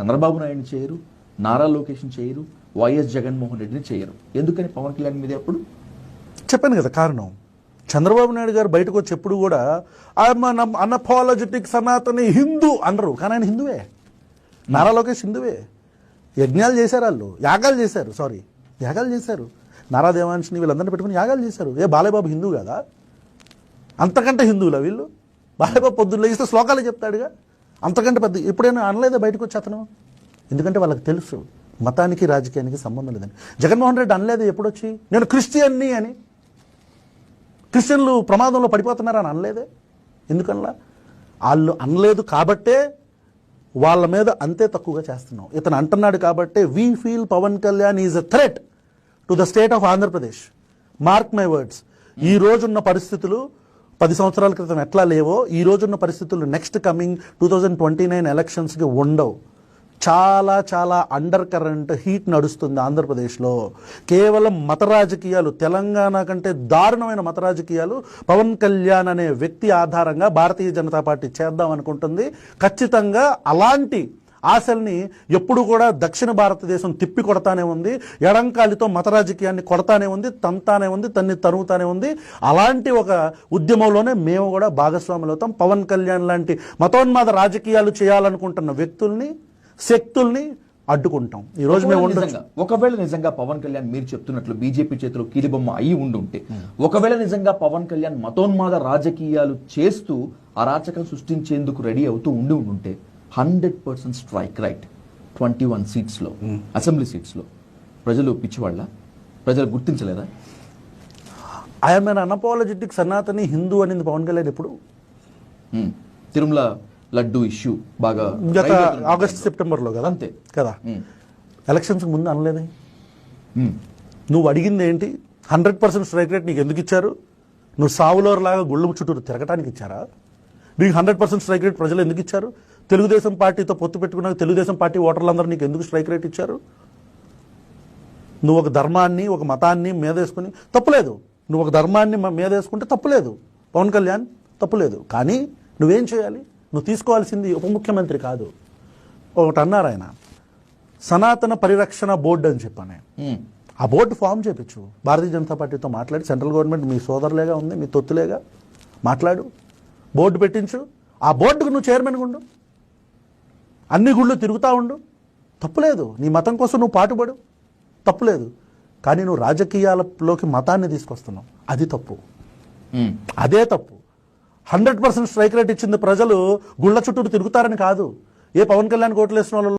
చంద్రబాబు నాయుడిని చేయరు నారా లోకేష్ని చేయరు వైఎస్ జగన్మోహన్ రెడ్డిని చేయరు. ఎందుకని పవన్ కళ్యాణ్ మీద ఎప్పుడు? చెప్పాను కదా కారణం. చంద్రబాబు నాయుడు గారు బయటకు వచ్చి ఎప్పుడు కూడా మన అన్అపాలజెటిక్ సనాతని హిందూ అనరు. కానీ ఆయన హిందువే. నారా లోకేష్ హిందువే. యజ్ఞాలు చేశారు వాళ్ళు. యాగాలు చేశారు. సారీ యాగాలు చేశారు. నారా దేవాంశని వీళ్ళందరినీ పెట్టుకుని యాగాలు చేశారు. ఏ బాలయ్యబాబు హిందూ కదా? అంతకంటే హిందువులా వీళ్ళు? బాలయ్యబాబు పొద్దున్న లేస్తే శ్లోకాలు చెప్తాడుగా. అంతకంటే పెద్ద ఎప్పుడైనా అనలేదా బయటకు వచ్చి అతను? ఎందుకంటే వాళ్ళకి తెలుసు మతానికి రాజకీయానికి సంబంధం లేదని. జగన్మోహన్ రెడ్డి అనలేదు ఎప్పుడొచ్చి నేను క్రిస్టియన్ని అని. క్రిస్టియన్లు ప్రమాదంలో పడిపోతున్నారని అనలేదే? ఎందుకనలా? వాళ్ళు అనలేదు కాబట్టే వాళ్ళ మీద అంతే తక్కువగా చేస్తున్నాం. ఇతను అంటున్నాడు కాబట్టే we feel Pawan Kalyan is a threat to the state of Andhra Pradesh mark my words ఈ రోజున్న పరిస్థితులు పది సంవత్సరాల క్రితం ఎట్లా లేవో ఈ రోజున్న పరిస్థితులు next coming two thousand twenty nine ఎలక్షన్స్కి ఉండవు. చాలా చాలా అండర్ కరెంట్ హీట్ నడుస్తుంది ఆంధ్రప్రదేశ్లో. కేవలం మత రాజకీయాలు తెలంగాణ కంటే దారుణమైన మత రాజకీయాలు పవన్ కళ్యాణ్ అనే వ్యక్తి ఆధారంగా భారతీయ జనతా పార్టీ చేద్దాం అనుకుంటుంది. ఖచ్చితంగా అలాంటి ఆశల్ని ఎప్పుడు కూడా దక్షిణ భారతదేశం తిప్పి కొడతానే ఉంది. ఎడంకాలితో మత రాజకీయాన్ని కొడతానే ఉంది తంతానే ఉంది తన్ని తరుగుతానే ఉంది. అలాంటి ఒక ఉద్యమంలోనే మేము కూడా భాగస్వాములు అవుతాం. పవన్ కళ్యాణ్ లాంటి మతోన్మాద రాజకీయాలు చేయాలనుకుంటున్న వ్యక్తుల్ని శక్తుల్ని అడ్డుకుంటాం. ఈ రోజు మేము ఒకవేళ ఉండొచ్చు. నిజంగా ఒకవేళ నిజంగా పవన్ కళ్యాణ్ మీరు చెప్తున్నట్లు బీజేపీ చేతిలో కీలుబొమ్మ అయి ఉండుంటే ఒకవేళ నిజంగా పవన్ కళ్యాణ్ మతోన్మాద రాజకీయాలు చేస్తూ అరాచకం సృష్టించేందుకు రెడీ అవుతూ ఉండి ఉండుంటే hundred percent strike rate twenty one సీట్స్లో assembly సీట్స్లో ప్రజలు పిచ్చివాళ్ళ? ప్రజలు గుర్తించలేదా? I'm un unapologetic Sanatani Hindu అనింది పవన్ కళ్యాణ్ ఎప్పుడు. తిరుమల లడ్డు ఇష్యూ బాగా గత ఆగస్ట్ సెప్టెంబర్లో కదా? అంతే. కదా. ఎలక్షన్స్ ముందు అనలేదే. నువ్వు అడిగింది ఏంటి? హండ్రెడ్ పర్సెంట్ స్ట్రైక్ రేట్ నీకు ఎందుకు ఇచ్చారు? నువ్వు సావులోలాగా గుళ్ళు చుట్టూరు తిరగటానికి ఇచ్చారా? నీకు హండ్రెడ్ పర్సెంట్ స్ట్రైక్ రేట్ ప్రజలు ఎందుకు ఇచ్చారు? తెలుగుదేశం పార్టీతో పొత్తు పెట్టుకున్నాక తెలుగుదేశం పార్టీ ఓటర్లందరూ నీకు ఎందుకు స్ట్రైక్ రేట్ ఇచ్చారు? నువ్వు ఒక ధర్మాన్ని ఒక మతాన్ని మీదేసుకుని తప్పులేదు. నువ్వు ఒక ధర్మాన్ని మీదేసుకుంటే తప్పులేదు. పవన్ కళ్యాణ్ తప్పులేదు. కానీ నువ్వేం చేయాలి? నువ్వు తీసుకోవాల్సింది ఉప ముఖ్యమంత్రి కాదు. ఒకటి అన్నారు ఆయన. సనాతన పరిరక్షణ బోర్డు అని చెప్పాను. ఆ బోర్డు ఫామ్ చేపించు. భారతీయ జనతా పార్టీతో మాట్లాడి సెంట్రల్ గవర్నమెంట్ మీ సోదరులేగా ఉంది మీ తొత్తులేగా మాట్లాడు. బోర్డు పెట్టించు. ఆ బోర్డుకు నువ్వు చైర్మన్గా ఉండు. అన్ని గుళ్ళు తిరుగుతూ ఉండు. తప్పులేదు. నీ మతం కోసం నువ్వు పాటుపడు. తప్పులేదు. కానీ నువ్వు రాజకీయాలలోకి మతాన్ని తీసుకొస్తున్నావు. అది తప్పు. అదే తప్పు. హండ్రెడ్ పర్సెంట్ స్ట్రైక్ రేట్ ఇచ్చింది ప్రజలు గుళ్ళ చుట్టూ తిరుగుతారని కాదు. ఏ పవన్ కళ్యాణ్ కోట్లు వేసిన వాళ్ళు